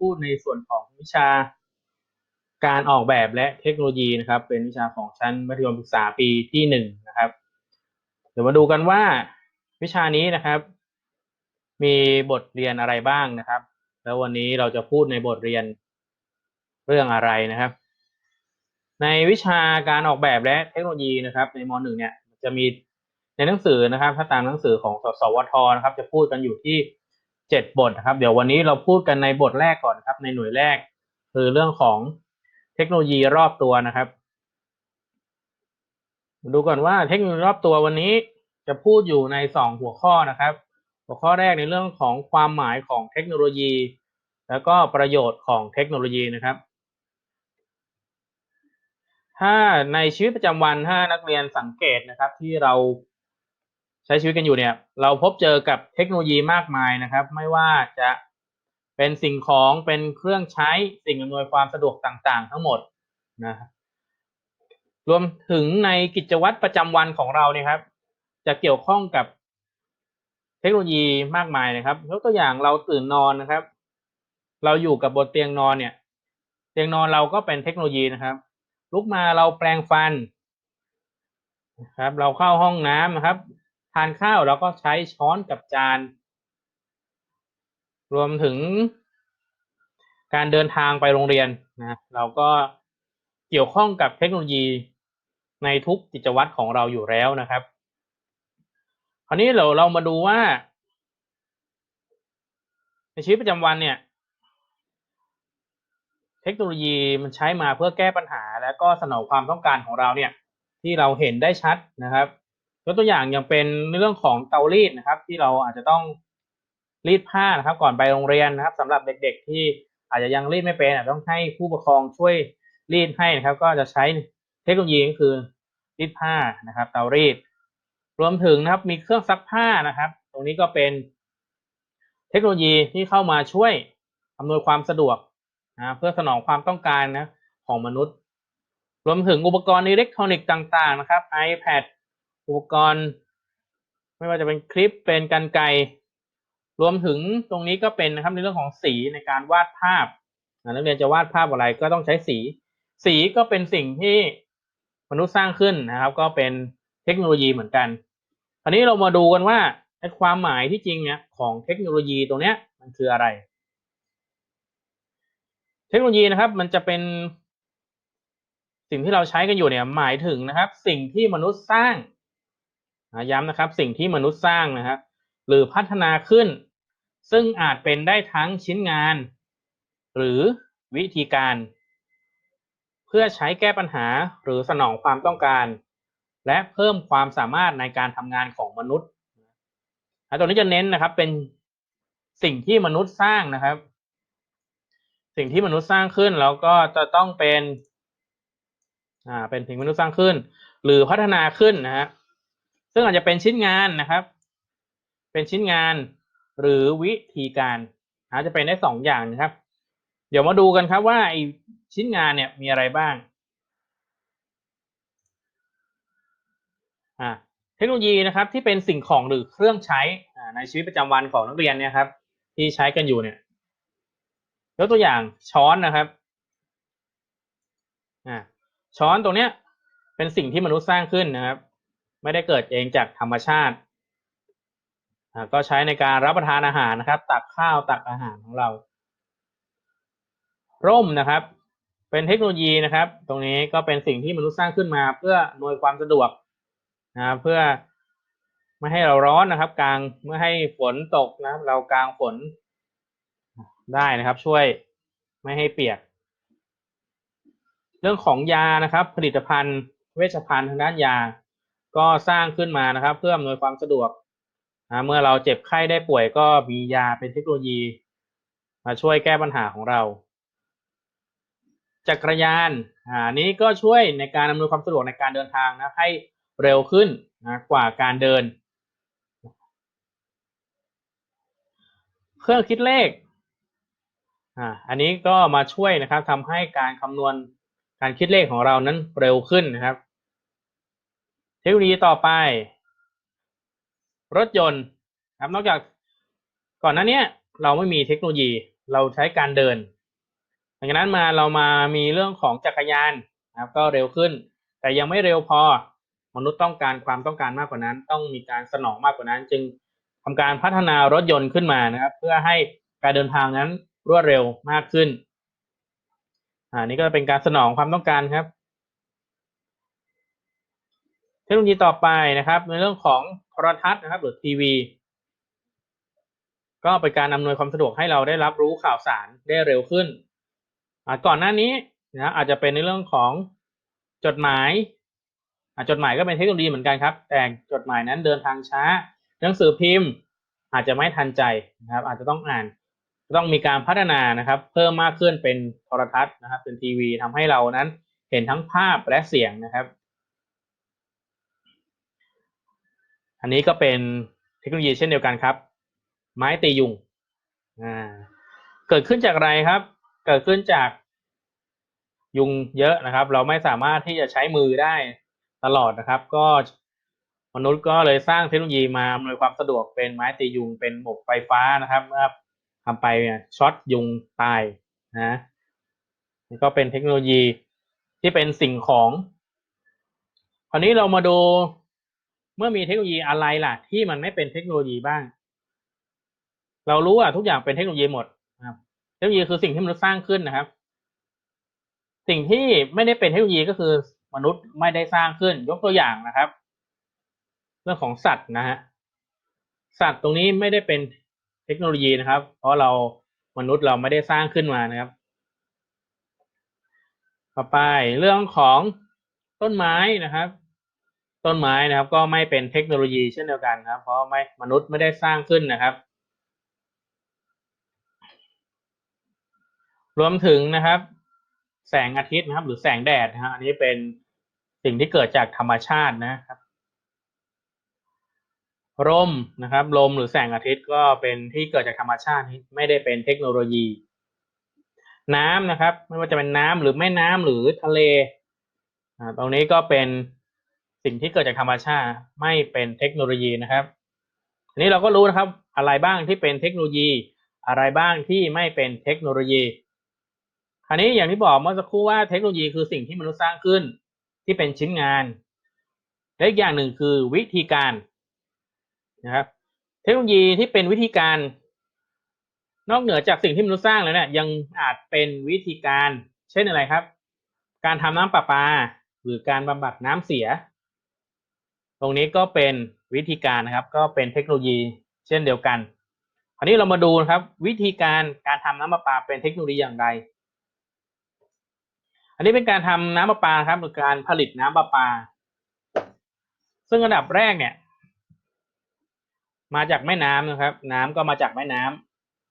พูดในส่วนของวิชาการออกแบบและเทคโนโลยีนะครับ เป็นวิชาของชั้นมัธยมศึกษาปีที่หนึ่งนะครับ เดี๋ยวมาดูกันว่าวิชานี้นะครับ มีบทเรียนอะไรบ้างนะครับ แล้ววันนี้เราจะพูดในบทเรียนเรื่องอะไรนะครับ ในวิชาการออกแบบและเทคโนโลยีนะครับ ในมหนึ่งเนี่ยจะมีในหนังสือนะครับ ถ้าตามหนังสือของสสวทนะครับ จะพูดกันอยู่ที่ เจ็ดบทนะครับ เดี๋ยววันนี้เราพูดกันในบทแรกก่อนครับ ในหน่วยแรก คือเรื่องของเทคโนโลยีรอบตัวนะครับ ดูก่อนว่าเทคโนโลยีรอบตัววันนี้จะพูดอยู่ในสองหัวข้อนะครับ หัวข้อแรกในเรื่องของความหมายของเทคโนโลยี แล้วก็ประโยชน์ของเทคโนโลยีนะครับ ถ้าในชีวิตประจำวันถ้านักเรียนสังเกตนะครับที่เรา ช้ชีวิตกันอยู่เนี่ย เราพบเจอกับเทคโนโลยีมากมายนะครับ ไม่ว่าจะเป็นสิ่งของเป็นเครื่องใช้สิ่งอำนวยความสะดวกต่างๆ ทั้งหมดนะรวมถึงในกิจวัตรประจำวันของเราเนี่ยครับ จะเกี่ยวข้องกับเทคโนโลยีมากมายนะครับยกตัวอย่างเราตื่นนอนนะครับ เราอยู่กับบนเตียงนอนเนี่ย เตียงนอนเราก็เป็นเทคโนโลยีนะครับ ลุกมาเราแปลงฟันนะครับ เราเข้าห้องน้ำนะครับ ทานข้าวเราก็ใช้ช้อนกับจาน รวมถึงการเดินทางไปโรงเรียนนะเราก็เกี่ยวข้องกับเทคโนโลยีในทุกกิจวัตรของเราอยู่แล้วนะครับ คราวนี้เราเรามาดูว่า ในชีวิตประจำวันเนี่ย เทคโนโลยีมันใช้มาเพื่อแก้ปัญหา และก็สนองความต้องการของเราเนี่ย ที่เราเห็นได้ชัดนะครับ กตัวอย่างอย่างเป็นเรื่องของเตารีดนะครับ ที่เราอาจจะต้องรีดผ้านะครับ ก่อนไปโรงเรียนนะครับสำหรับเด็กๆ ที่อาจจะยังรีดไม่เป็นอาจต้องให้ผู้ปกครองช่วยรีดให้นะครับ ก็จะใช้เทคโนโลยีก็คือรีดผ้านะครับ เตารีด รวมถึงนะครับมีเครื่องซักผ้านะครับ ตรงนี้ก็เป็นเทคโนโลยีที่เข้ามาช่วยอำนวยความสะดวกนะเพื่อสนองความต้องการนะของมนุษย์ รวมถึงอุปกรณ์อิเล็กทรอนิกส์ต่าง ๆ นะครับ iPad อุปกรณ์ ไม่ว่าจะเป็นคลิปเป็นกันไกรวมถึงตรงนี้ก็เป็นนะครับในเรื่องของสีในการวาดภาพนักเรียนจะวาดภาพอะไรก็ต้องใช้สี สีก็เป็นสิ่งที่มนุษย์สร้างขึ้นนะครับ ก็เป็นเทคโนโลยีเหมือนกันคราวนี้เรามาดูกันว่าไอ้ความหมายที่จริงเนี่ยของเทคโนโลยีตรงเนี้ยมันคืออะไร เทคโนโลยีนะครับมันจะเป็นสิ่งที่เราใช้กันอยู่เนี่ยหมายถึงนะครับ สิ่งที่มนุษย์สร้าง ย้ำนะครับสิ่งที่มนุษย์สร้างนะครับหรือพัฒนาขึ้น ซึ่งอาจเป็นได้ทั้งชิ้นงาน หรือวิธีการ เพื่อใช้แก้ปัญหาหรือสนองความต้องการ และเพิ่มความสามารถในการทำงานของมนุษย์ตัวนี้จะเน้นนะครับเป็นสิ่งที่มนุษย์สร้างนะครับ สิ่งที่มนุษย์สร้างขึ้นแล้วก็จะต้องเป็นอ่าเป็นสิ่งมนุษย์สร้างขึ้น หรือพัฒนาขึ้นนะฮะ ซึ่งอาจจะเป็นชิ้นงานนะครับ เป็นชิ้นงานหรือวิธีการอาจจะเป็นได้สองอย่างนะครับ เดี๋ยวมาดูกันครับว่าไอชิ้นงานเนี่ยมีอะไรบ้างอ่าเทคโนโลยีนะครับที่เป็นสิ่งของหรือเครื่องใช้ในชีวิตประจำวันของนักเรียนเนี่ยครับ ที่ใช้กันอยู่เนี่ยยกตัวอย่างช้อนนะครับอ่าช้อนตรงเนี้ยเป็นสิ่งที่มนุษย์สร้างขึ้นนะครับ ไม่ได้เกิดเองจากธรรมชาติ ก็ใช้ในการรับประทานอาหารนะครับ ตักข้าวตักอาหารของเรา ร่มนะครับ เป็นเทคโนโลยีนะครับ ตรงนี้ก็เป็นสิ่งที่มนุษย์สร้างขึ้นมาเพื่อหน่วยความสะดวกนะเพื่อไม่ให้เราร้อนนะครับกลางเมื่อให้ฝนตกนะเรากลางฝนได้นะครับ ช่วยไม่ให้เปียก เรื่องของยานะครับ ผลิตภัณฑ์เวชภัณฑ์ทางด้านยา ก็สร้างขึ้นมานะครับ เพื่ออำนวยความสะดวกนะเมื่อเราเจ็บไข้ได้ป่วยก็มียาเป็นเทคโนโลยี มาช่วยแก้ปัญหาของเรา จักรยานอ่านี้ก็ช่วยในการอำนวยความสะดวกในการเดินทางนะให้เร็วขึ้นนะกว่าการเดิน เครื่องคิดเลขอ่าอันนี้ก็มาช่วยนะครับทำให้การคำนวณการคิดเลขของเรานั้นเร็วขึ้นนะครับ เทคโนโลยีต่อไป รถยนต์ครับนอกจากก่อนหน้านี้เราไม่มีเทคโนโลยีเราใช้การเดินดังจากนั้นมาเรามามีเรื่องของจักรยานนะครับก็เร็วขึ้น แต่ยังไม่เร็วพอมนุษย์ต้องการความต้องการมากกว่านั้น ต้องมีการสนองมากกว่านั้น จึงทำการพัฒนารถยนต์ขึ้นมานะครับ เพื่อให้การเดินทางนั้นรวดเร็วมากขึ้นอ่านี่ก็เป็นการสนองความต้องการครับ ทคโนโลยีต่อไปนะครับ ในเรื่องของโทรทัศน์นะครับหรือทีวี ก็เป็นการอำนวยความสะดวกให้เราได้รับรู้ข่าวสารได้เร็วขึ้น ก่อนหน้านี้นะอาจจะเป็นในเรื่องของจดหมายจดหมายก็เป็นเทคโนโลยีเหมือนกันครับ แต่จดหมายนั้นเดินทางช้า หนังสือพิมพ์ อาจจะไม่ทันใจนะครับ อาจจะต้องอ่าน ต้องมีการพัฒนานะครับ เพิ่มมากขึ้นเป็นโทรทัศน์นะครับ เป็นทีวีทำให้เรานั้นเห็นทั้งภาพและเสียงนะครับ อันนี้ก็เป็นเทคโนโลยีเช่นเดียวกันครับ ไม้ตียุงอ่าเกิดขึ้นจากอะไรครับ เกิดขึ้นจากยุงเยอะนะครับ เราไม่สามารถที่จะใช้มือได้ตลอดนะครับ ก็มนุษย์ก็เลยสร้างเทคโนโลยีมาอำนวยความสะดวกเป็นไม้ตียุงเป็นหมกไฟฟ้านะครับเมื่อทำไปช็อตยุงตายนะนี่ก็เป็นเทคโนโลยีที่เป็นสิ่งของ คราวนี้เรามาดู เมื่อมีเทคโนโลยีอะไรล่ะ ที่มันไม่เป็นเทคโนโลยีบ้าง เรารู้ว่าทุกอย่างเป็นเทคโนโลยีหมดนะครับ เทคโนโลยีคือสิ่งที่มนุษย์สร้างขึ้นนะครับ สิ่งที่ไม่ได้เป็นเทคโนโลยีก็คือมนุษย์ไม่ได้สร้างขึ้น ยกตัวอย่างนะครับ เรื่องของสัตว์นะฮะสัตว์ตรงนี้ไม่ได้เป็นเทคโนโลยีนะครับ เพราะเรามนุษย์เราไม่ได้สร้างขึ้นมานะครับ ต่อไปเรื่องของต้นไม้นะครับ ต้นไม้นะครับ ก็ไม่เป็นเทคโนโลยีเช่นเดียวกันครับ เพราะไม่มนุษย์ไม่ได้สร้างขึ้นนะครับ รวมถึงนะครับ แสงอาทิตย์นะครับ หรือแสงแดดนะฮะอันนี้เป็นสิ่งที่เกิดจากธรรมชาตินะครับลมนะครับลมหรือแสงอาทิตย์ก็เป็นที่เกิดจากธรรมชาติไม่ได้เป็นเทคโนโลยี น้ำนะครับ ไม่ว่าจะเป็นน้ำหรือแม่น้ำหรือทะเลตรงนี้ก็เป็น สิ่งที่เกิดจากธรรมชาติไม่เป็นเทคโนโลยีนะครับอันนี้เราก็รู้นะครับอะไรบ้างที่เป็นเทคโนโลยี อะไรบ้างที่ไม่เป็นเทคโนโลยีคราวนี้อย่างที่บอกเมื่อสักครู่ว่าเทคโนโลยีคือสิ่งที่มนุษย์สร้างขึ้นที่เป็นชิ้นงาน และอีกอย่างหนึ่งคือวิธีการนะครับ เทคโนโลยีที่เป็นวิธีการ นอกเหนือจากสิ่งที่มนุษย์สร้างแล้วเนี่ยยังอาจเป็นวิธีการ เช่นอะไรครับ การทำน้ำประปา หรือการบำบัดน้ำเสีย ตรงนี้ก็เป็นวิธีการนะครับ ก็เป็นเทคโนโลยีเช่นเดียวกัน คราวนี้เรามาดูนะครับ วิธีการการทำน้ำประปาเป็นเทคโนโลยีอย่างไร อันนี้เป็นการทำน้ำประปาครับหรือการผลิตน้ำประปา ซึ่งอันดับแรกเนี่ย มาจากแม่น้ำนะครับ น้ำก็มาจากแม่น้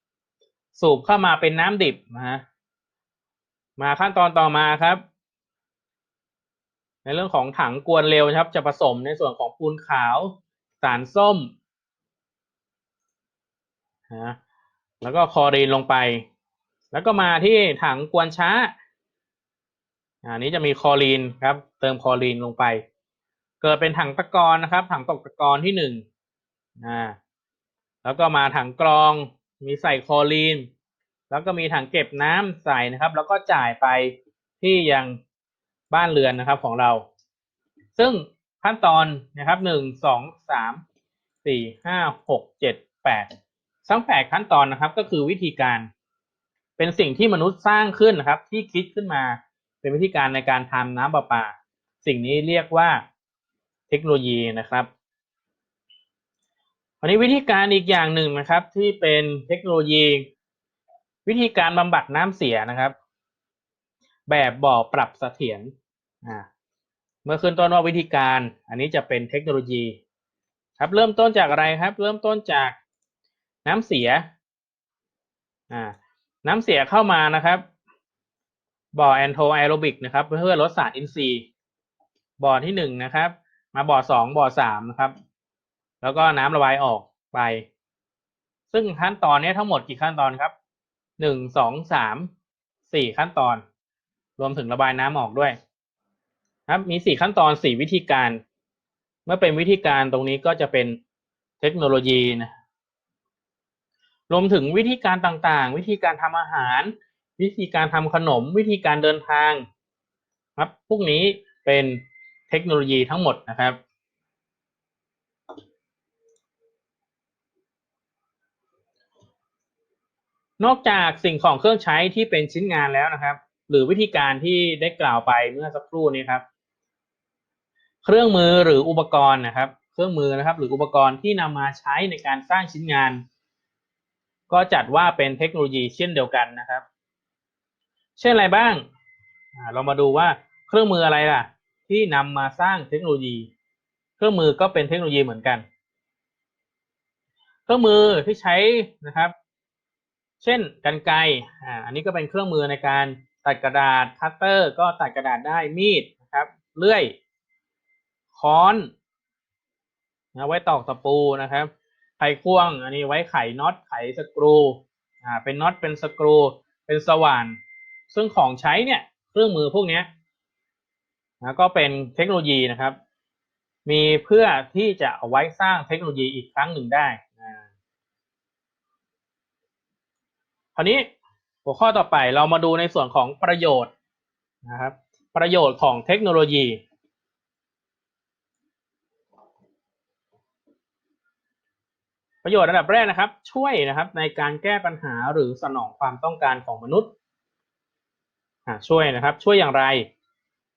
ำสูบเข้ามาเป็นน้ำดิบนะฮะมาขั้นตอนต่อมาครับ ในเรื่องของถังกวนเร็วครับ จะผสมในส่วนของปูนขาว สารส้มนะแล้วก็คอรีนลงไป แล้วก็มาที่ถังกวนช้าอันนี้จะมีคอรีนครับ เติมคอรีนลงไป เกิดเป็นถังตะกอนนะครับ ถังตกตะกอนที่หนึ่งอ่าแล้วก็มาถังกรองมีใส่คอรีน แล้วก็มีถังเก็บน้ำใส่นะครับ แล้วก็จ่ายไปที่ยัง บ้านเรือนนะครับของเรา ซึ่งขั้นตอนนะครับหนึ่งสองสามสี่ห้าหกเจ็ดแปดทั้งแปดขั้นตอนนะครับ ก็คือวิธีการเป็นสิ่งที่มนุษย์สร้างขึ้นนะครับ ที่คิดขึ้นมาเป็นวิธีการในการทำน้ำประปา สิ่งนี้เรียกว่าเทคโนโลยีนะครับอันนี้วิธีการอีกอย่างหนึ่งนะครับที่เป็นเทคโนโลยี วิธีการบำบัดน้ำเสียนะครับ แบบบ่อปรับเสถียรอ่าเมื่อขึ้นต้นว่าวิธีการ อันนี้จะเป็นเทคโนโลยี ครับเริ่มต้นจากอะไรครับ เริ่มต้นจากน้ำเสียอ่าน้ำเสียเข้ามานะครับบ่อแอนโทไอโรบิกนะครับ เพื่อลดสารอินทรีย์บ่อที่หนึ่งนะครับ มาบ่อสองบ่อสามนะครับ แล้วก็น้ำระบายออกไป ซึ่งขั้นตอนนี้ทั้งหมดกี่ขั้นตอนครับหนึ่งสองสามสี่ขั้นตอน รวมถึงระบายน้ำออกด้วย ครับมีสี่ขั้นตอนสี่วิธีการ เมื่อเป็นวิธีการตรงนี้ก็จะเป็นเทคโนโลยีนะรวมถึงวิธีการต่างๆ วิธีการทำอาหาร วิธีการทำขนม วิธีการเดินทาง ครับ พวกนี้เป็นเทคโนโลยีทั้งหมดนะครับนอกจากสิ่งของเครื่องใช้ที่เป็นชิ้นงานแล้วนะครับ หรือวิธีการที่ได้กล่าวไปเมื่อสักครู่นี้ครับ เครื่องมือหรืออุปกรณ์นะครับ เครื่องมือนะครับ หรืออุปกรณ์ที่นำมาใช้ในการสร้างชิ้นงาน ก็จัดว่าเป็นเทคโนโลยีเช่นเดียวกันนะครับ เช่นอะไรบ้างเรามาดูว่าเครื่องมืออะไรล่ะ ที่นำมาสร้างเทคโนโลยี เครื่องมือก็เป็นเทคโนโลยีเหมือนกัน เครื่องมือที่ใช้นะครับ เช่นกันไกอ่าอันนี้ก็เป็นเครื่องมือในการ ตัดกระดาษคัตเตอร์ ก็ตัดกระดาษได้มีดนะครับเลื่อย ค้อนนะไว้ตอกตะปูนะครับ ไขควง อันนี้ไว้ไขน็อตไขสกรูอ่าเป็นน็อตเป็นสกรู เป็นสว่าน ซึ่งของใช้เนี่ยเครื่องมือพวกนี้นะก็เป็นเทคโนโลยีนะครับ มีเพื่อที่จะเอาไว้สร้างเทคโนโลยีอีกครั้งหนึ่งได้คราวนี้ หัวข้อต่อไปเรามาดูในส่วนของประโยชน์นะครับ ประโยชน์ของเทคโนโลยี ประโยชน์ระดับแรกนะครับ ช่วยนะครับในการแก้ปัญหาหรือสนองความต้องการของมนุษย์ช่วยนะครับ ช่วยอย่างไร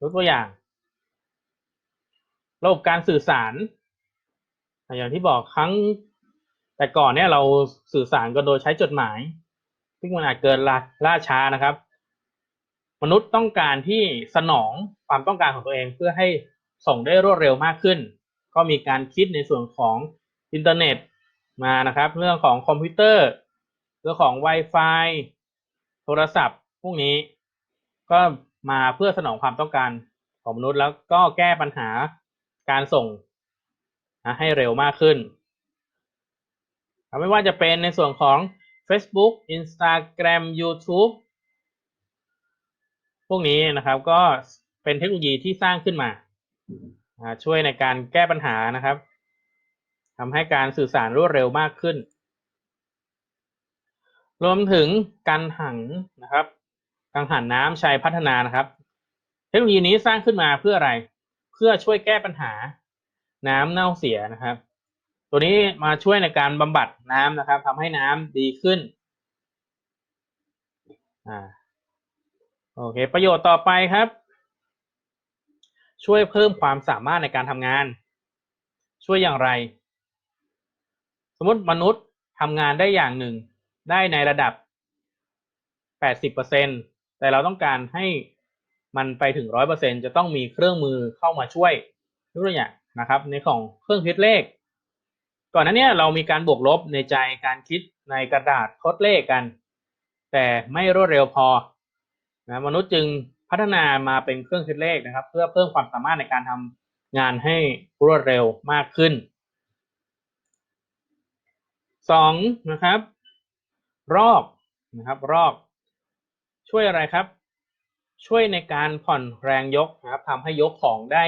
ยกตัวอย่าง ระบบการสื่อสารอย่างที่บอกครั้งแต่ก่อนเนี่ยเราสื่อสารกันโดยใช้จดหมาย ซึ่งมันอาจเกินล่าช้านะครับ มนุษย์ต้องการที่สนองความต้องการของตัวเองเพื่อให้ส่งได้รวดเร็วมากขึ้น ก็มีการคิดในส่วนของอินเทอร์เน็ตมานะครับ เรื่องของคอมพิวเตอร์ เรื่องของ Wi-Fi โทรศัพท์พวกนี้ ก็มาเพื่อสนองความต้องการของมนุษย์แล้วก็แก้ปัญหาการส่งให้เร็วมากขึ้น ไม่ว่าจะเป็นในส่วนของ Facebook Instagram YouTube พวกนี้นะครับก็เป็นเทคโนโลยีที่สร้างขึ้นมา ช่วยในการแก้ปัญหานะครับทำให้การสื่อสารรวดเร็วมากขึ้น รวมถึงการหังนะครับกังหันน้ำชัยพัฒนานะครับ เทคโนโลยีนี้สร้างขึ้นมาเพื่ออะไร เพื่อช่วยแก้ปัญหาน้ำเน่าเสียนะครับ ตัวนี้มาช่วยในการบำบัดน้ำนะครับทำให้น้ำดีขึ้นอ่าโอเค ประโยชน์ต่อไปครับ ช่วยเพิ่มความสามารถในการทำงาน ช่วยอย่างไร สมมติมนุษย์ทำงานได้อย่างหนึ่ง ได้ในระดับ 80%แต่เราต้องการให้มันไปถึงร้อยเปอร์เซ็นจะต้องมีเครื่องมือเข้ามาช่วยยกตัวอย่างนะครับ ในของเครื่องคิดเลข ก่อนหน้านี้เรามีการบวกลบในใจการคิดในกระดาษทดเลขกัน แต่ไม่รวดเร็วพอนะมนุษย์จึงพัฒนามาเป็นเครื่องคิดเลขนะครับ เพื่อเพิ่มความสามารถในการทำงานให้รวดเร็วมากขึ้นสองนะครับ รอบนะครับ รอบช่วยอะไรครับ ช่วยในการผ่อนแรงยกนะครับทำให้ยกของได้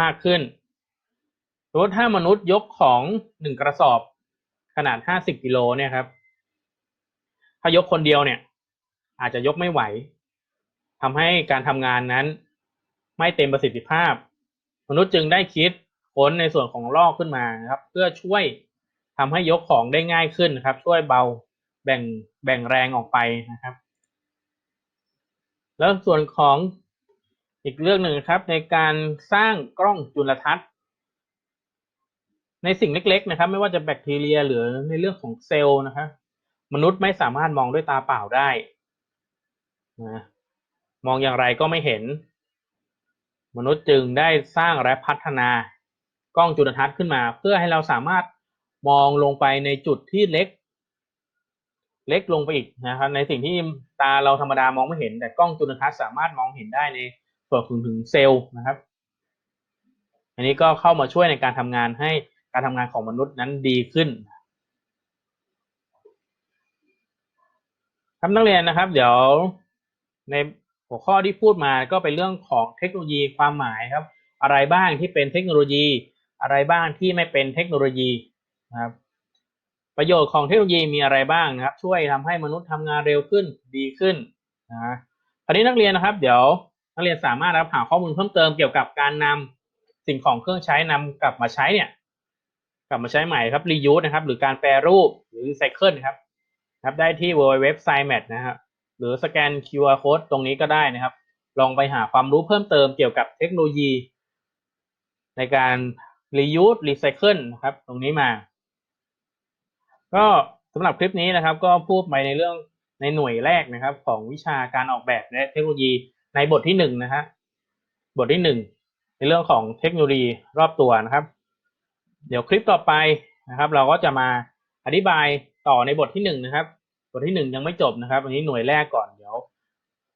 มากขึ้น สมมติถ้ามนุษย์ยกของหนึ่งกระสอบ ขนาดห้าสิบกิโลเนี่ยครับ ถ้ายกคนเดียวเนี่ย อาจจะยกไม่ไหวทำให้การทำงานนั้น ไม่เต็มประสิทธิภาพ มนุษย์จึงได้คิดค้นในส่วนของลอกขึ้นมาครับ เพื่อช่วยทำให้ยกของได้ง่ายขึ้นครับ ช่วยเบาแบ่งแบ่งแรงออกไปนะครับ แล้วส่วนของอีกเรื่องหนึ่งครับ ในการสร้างกล้องจุลทรรศน์ ในสิ่งเล็ก ๆ นะครับ ไม่ว่าจะแบคทีเรียหรือในเรื่องของเซลล์นะครับมนุษย์ไม่สามารถมองด้วยตาเปล่าได้นะมองอย่างไรก็ไม่เห็น มนุษย์จึงได้สร้างและพัฒนากล้องจุลทรรศน์ขึ้นมา เพื่อให้เราสามารถมองลงไปในจุดที่เล็ก เล็กลงไปอีกนะครับในสิ่งที่ตาเราธรรมดามองไม่เห็น แต่กล้องจุลทรรศน์สามารถมองเห็นได้ในส่วนถึงถึงเซลล์นะครับ อันนี้ก็เข้ามาช่วยในการทำงานให้ การทำงานของมนุษย์นั้นดีขึ้นครับนักเรียนนะครับ เดี๋ยวในหัวข้อที่พูดมาก็เป็นเรื่องของเทคโนโลยีความหมายครับ อะไรบ้างที่เป็นเทคโนโลยี อะไรบ้างที่ไม่เป็นเทคโนโลยีนะครับ ประโยชน์ของเทคโนโลยีมีอะไรบ้างนะครับ ช่วยทำให้มนุษย์ทำงานเร็วขึ้นดีขึ้นนะคราวนี้นักเรียนนะครับ เดี๋ยวนักเรียนสามารถรับหาข้อมูลเพิ่มเติมเกี่ยวกับการนำสิ่งของเครื่องใช้นำกลับมาใช้เนี่ย กลับมาใช้ใหม่ครับ reuse นะครับ หรือการแปรรูปหรือ recycle นะครับครับได้ที่ www.scimat นะครับหรือสแกน QR code ตรงนี้ก็ได้นะครับ ลองไปหาความรู้เพิ่มเติมเกี่ยวกับเทคโนโลยี ในการ reuse recycle นะครับ ตรงนี้มา ก็สำหรับคลิปนี้นะครับ ก็พูดไปในเรื่องในหน่วยแรกนะครับ ของวิชาการออกแบบและเทคโนโลยีในบทที่หนึ่งนะฮะบทที่หนึ่งในเรื่องของเทคโนโลยีรอบตัวนะครับ เดี๋ยวคลิปต่อไปนะครับ เราก็จะมาอธิบายต่อในบทที่หนึ่งนะครับ บทที่หนึ่งยังไม่จบนะครับ อันนี้หน่วยแรกก่อนเดี๋ยว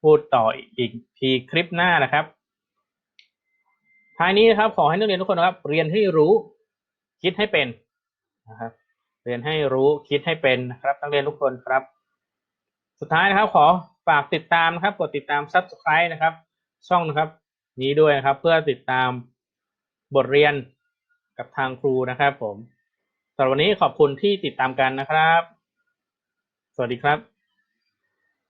พูดต่ออีกทีคลิปหน้านะครับท้ายนี้นะครับขอให้นักเรียนทุกคนนะครับ เรียนให้รู้คิดให้เป็นนะครับ เรียนให้รู้คิดให้เป็นนะครับนักเรียนทุกคนครับ สุดท้ายนะครับ ขอฝากติดตามนะครับกดติดตาม subscribe นะครับ ช่องนะครับ นี้ด้วยนะครับ เพื่อติดตามบทเรียน กับทางครูนะครับผมสำหรับวันนี้ขอบคุณที่ติดตามกันนะครับ สวัสดีครับ